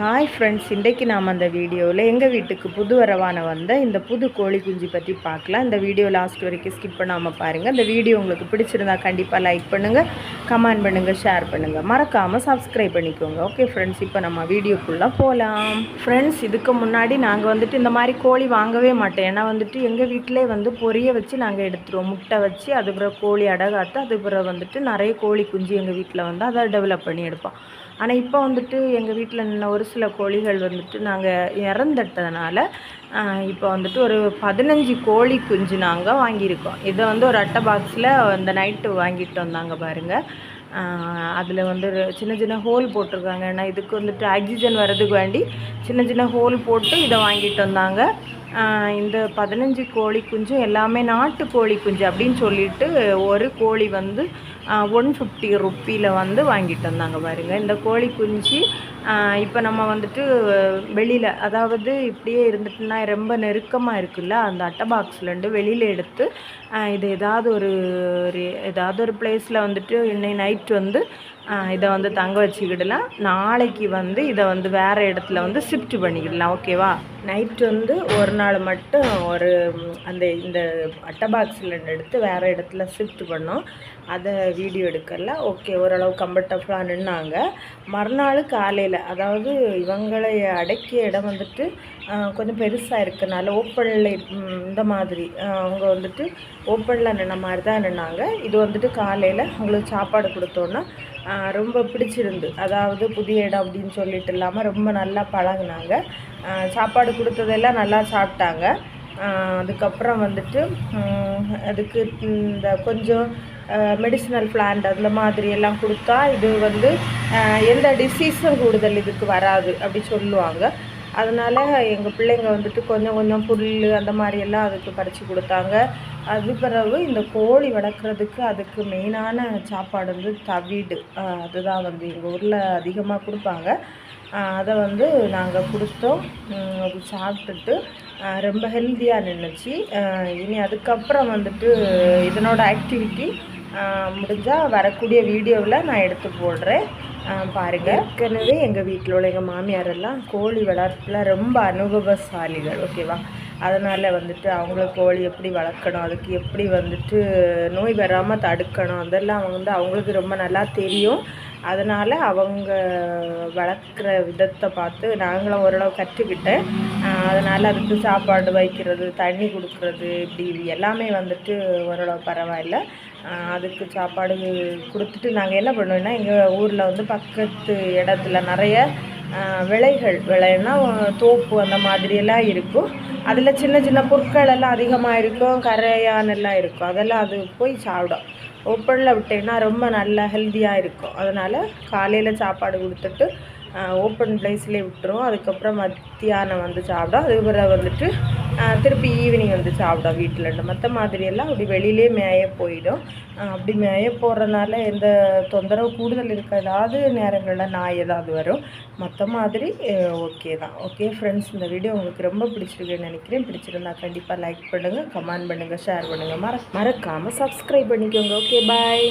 Hi friends இன்றைக்கு நாம் அந்த வீடியோவில் எங்கள் வீட்டுக்கு புது வரவான வந்த இந்த புது கோழி குஞ்சு பற்றி பார்க்கலாம். இந்த வீடியோ லாஸ்ட் வரைக்கும் ஸ்கிப் பண்ணாமல் பாருங்கள். இந்த வீடியோ உங்களுக்கு பிடிச்சிருந்தா கண்டிப்பாக லைக் பண்ணுங்கள். கமெண்ட் பண்ணுங்கள் ஷேர் பண்ணுங்கள் மறக்காமல் சப்ஸ்கிரைப் பண்ணிக்கோங்க. ஓகே ஃப்ரெண்ட்ஸ் இப்போ நம்ம வீடியோக்குள்ளே போகலாம் ஃப்ரெண்ட்ஸ் இதுக்கு முன்னாடி நாங்கள் வந்துட்டு இந்த மாதிரி கோழி வாங்கவே மாட்டோம் ஏன்னா வந்துட்டு எங்கள் வீட்டிலே வந்து பொரிய வச்சு நாங்கள் எடுத்துருவோம். முட்டை வச்சு அதுக்கப்புறம் கோழி அடகாத்து அதுக்கப்புறம் வந்துட்டு நிறைய கோழி குஞ்சு எங்கள் வீட்டில் வந்து அதை டெவலப் பண்ணி எடுப்போம். ஆனால் இப்போ வந்துட்டு எங்கள் வீட்டில் நின்ன ஒரு சில கோழிகள் வந்துட்டு நாங்கள் இறந்துட்டதுனால இப்போ வந்துட்டு ஒரு பதினஞ்சு கோழி குஞ்சு நாங்கள் வாங்கியிருக்கோம். இதை வந்து ஒரு அட்டை பாக்ஸில் அந்த நைட்டு வாங்கிட்டு வந்தாங்க பாருங்கள் அதில் வந்து சின்ன சின்ன ஹோல் போட்டிருக்காங்க. ஏன்னா இதுக்கு வந்துட்டு ஆக்சிஜன் வர்றதுக்கு வேண்டி சின்ன சின்ன ஹோல் போட்டு இதை வாங்கிட்டு வந்தாங்க. இந்த பதினஞ்சு கோழி குஞ்சு எல்லாமே நாட்டு கோழி குஞ்சு அப்படின்னு சொல்லிட்டு ஒரு கோழி வந்து ஒன் ஃபிஃப்டி ருப்பியில் வந்து வாங்கிட்டு வந்தாங்க பாருங்கள் இந்த கோழி குஞ்சு இப்போ நம்ம வந்துட்டு வெளியில் அதாவது இப்படியே இருந்துட்டுனா ரொம்ப நெருக்கமாக இருக்குல்ல அந்த அட்டை பாக்ஸ்லேருந்து வெளியில் எடுத்து இது ஏதாவது ஒரு ஏதாவது ஒரு பிளேஸில் வந்துட்டு இன்னைக்கு நைட் வந்து இதை வந்து தங்க வச்சுக்கிடலாம். நாளைக்கு வந்து இதை வந்து வேறு இடத்துல வந்து ஷிஃப்ட் பண்ணிக்கிடலாம். ஓகேவா நைட் வந்து ஒரு நாள் மட்டும் ஒரு அந்த இந்த அட்டை பாக்ஸில் எடுத்து வேறு இடத்துல ஷிஃப்ட் பண்ணோம். அதை வீடியோ எடுக்கல. ஓகே ஓரளவு கம்ஃபர்டபுளாக நின்னாங்க. மறுநாள் காலையில் அதாவது இவங்களை அடக்கிய இடம் வந்துட்டு கொஞ்சம் பெருசாக இருக்கனால ஓப்பனில் இந்த மாதிரி அவங்க வந்துட்டு ஓப்பனில் நின்ன மாதிரி தான் நின்னாங்க. இது வந்துட்டு காலையில் அவங்களுக்கு சாப்பாடு கொடுத்தோன்னா ரொம்ப பிடிச்சிருந்து. அதாவது புதிய இடம் அப்படின்னு சொல்லிட்டு இல்லாமல் ரொம்ப நல்லா பழகினாங்க. சாப்பாடு கொடுத்ததெல்லாம் நல்லா சாப்பிட்டாங்க. அதுக்கப்புறம் வந்துட்டு அதுக்கு இந்த கொஞ்சம் மெடிசினல் பிளான்ட் அந்த மாதிரி எல்லாம் கொடுத்தா இது வந்து எந்த டிசீஸும் கூடுதல் இதுக்கு வராது அப்படி சொல்லுவாங்க. அதனால் எங்கள் பிள்ளைங்க வந்துட்டு கொஞ்சம் கொஞ்சம் புல் அந்த மாதிரியெல்லாம் அதுக்கு பறித்து கொடுத்தாங்க. அது பிறகு இந்த கோழி வளர்க்குறதுக்கு அதுக்கு மெயினான சாப்பாடு வந்து தவிடு. அதுதான் வந்து எங்கள் ஊரில் அதிகமாக கொடுப்பாங்க. அதை வந்து நாங்கள் கொடுத்தோம். அது சாப்பிட்டுட்டு ரொம்ப ஹெல்த்தியாக நின்றுச்சு இனி அதுக்கப்புறம் வந்துட்டு இதனோட ஆக்டிவிட்டி முடிஞ்சால் வரக்கூடிய வீடியோவில் நான் எடுத்து போடுறேன். பாருங்கள் ஏற்கனவே எங்கள் வீட்டில் உள்ள எங்கள் மாமியாரெல்லாம் கோழி வளர்ப்பில் ரொம்ப அனுபவசாலிகள் ஓகேவா? அதனால் வந்துட்டு அவங்கள கோழி எப்படி வளர்க்கணும் அதுக்கு எப்படி வந்துட்டு நோய் வராமல் தடுக்கணும் அதெல்லாம் வந்து அவங்களுக்கு ரொம்ப நல்லா தெரியும். அதனால் அவங்க வளர்க்குற விதத்தை பார்த்து நாங்களும் ஓரளவு கற்றுக்கிட்டேன். அதனால் அதுக்கு சாப்பாடு வைக்கிறது தண்ணி கொடுக்குறது இப்படி எல்லாமே வந்துட்டு ஓரளவு பரவாயில்ல. அதுக்கு சாப்பாடு கொடுத்துட்டு நாங்கள் என்ன பண்ணுவோம்னா எங்கள் ஊரில் வந்து பக்கத்து இடத்துல நிறைய விளைகள் விளைன்னா தோப்பு அந்த மாதிரியெல்லாம் இருக்கும். அதில் சின்ன சின்ன பொருட்கள் எல்லாம் அதிகமாக இருக்கும் கரையானெல்லாம் இருக்கும். அதெல்லாம் அது போய் சாப்பிடும். ஓப்பனில் விட்டீங்கன்னா ரொம்ப நல்லா ஹெல்த்தியாக இருக்கும். அதனால் காலையில் சாப்பாடு கொடுத்துட்டு ஓப்பன் பிளேஸ்லேயே விட்டுரும் அதுக்கப்புறம் மத்தியானம் வந்து சாப்பிடும். அதுக்கப்புறம் வந்துட்டு திருப்பி ஈவினிங் வந்து சாப்பிடும் வீட்டில். மற்ற மாதிரியெல்லாம் அப்படி வெளியிலே மேய போயிடும். அப்படி மேய போடுறதுனால எந்த தொந்தரவு கூடுதல் இருக்காது. நேரங்களில் நாய் ஏதாவது வரும். மற்ற மாதிரி ஓகே தான். ஓகே ஃப்ரெண்ட்ஸ் இந்த வீடியோ உங்களுக்கு ரொம்ப பிடிச்சிருக்குன்னு நினைக்கிறேன். பிடிச்சிருந்தா கண்டிப்பாக லைக் பண்ணுங்கள் கமெண்ட் பண்ணுங்கள் ஷேர் பண்ணுங்கள் மற மறக்காமல் சப்ஸ்கிரைப் பண்ணிக்கோங்க. Okay bye